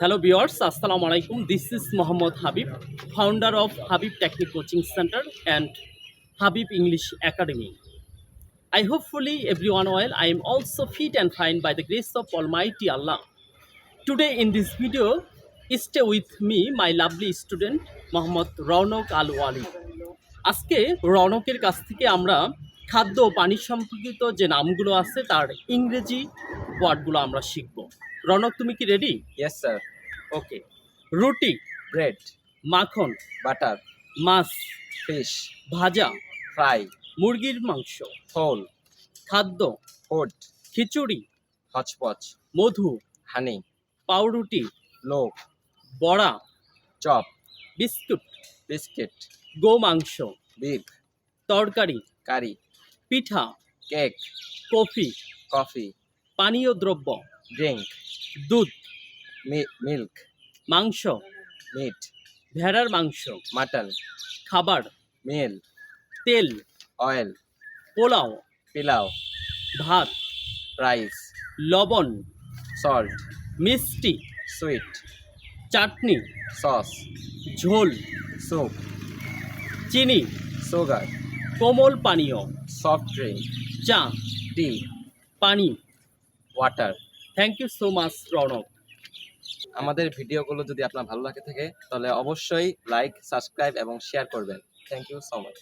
Hello বিয়ার্স আসসালামু আলাইকুম this is Mohammad Habib founder of Habib technique coaching centre and Habib English academy I hopefully everyone well I am also fit and fine by the grace of almighty Allah today in this video stay with me my lovely student Mohammad Raunak Al Wali আজকে রৌনকের কাছ থেকে আমরা খাদ্য পানি সম্পর্কিত যে নামগুলো আছে, তার ইংরেজি ওয়ার্ডগুলো আমরা শিখব। রনক তুমি কি রেডি ইয়েস স্যার ওকে রুটি ব্রেড মাখন বাটার মাছ ফিশ ভাজা ফ্রাই মুরগির মাংস ফল খাদ্য ফোট খিচুড়ি হচপচ মধু হানি পাউরুটি লোক বড়া চপ বিস্কুট বিস্কিট গো মাংস বিগ তরকারি কারি পিঠা কেক কফি কফি পানীয় দ্রব্য ড্রিঙ্ক দুধ? মিল্ক। মাংস? মিট। ভেড়ার মাংস? মাটন। খাবার? মেল। তেল? অয়েল। পোলাও? পিলাও। ভাত? রাইস। লবণ? সল্ট। মিষ্টি? সুইট। চাটনি? সস। ঝোল? সুপ চিনি? সুগার। কোমল পানীয়? Soft drink. চা? টি। পানি? Water. Thank you so much Raunak আমাদের ভিডিওগুলো যদি আপনার ভালো লাগে থাকে, তাহলে অবশ্যই লাইক সাবস্ক্রাইব এবং শেয়ার করবেন। Thank you so much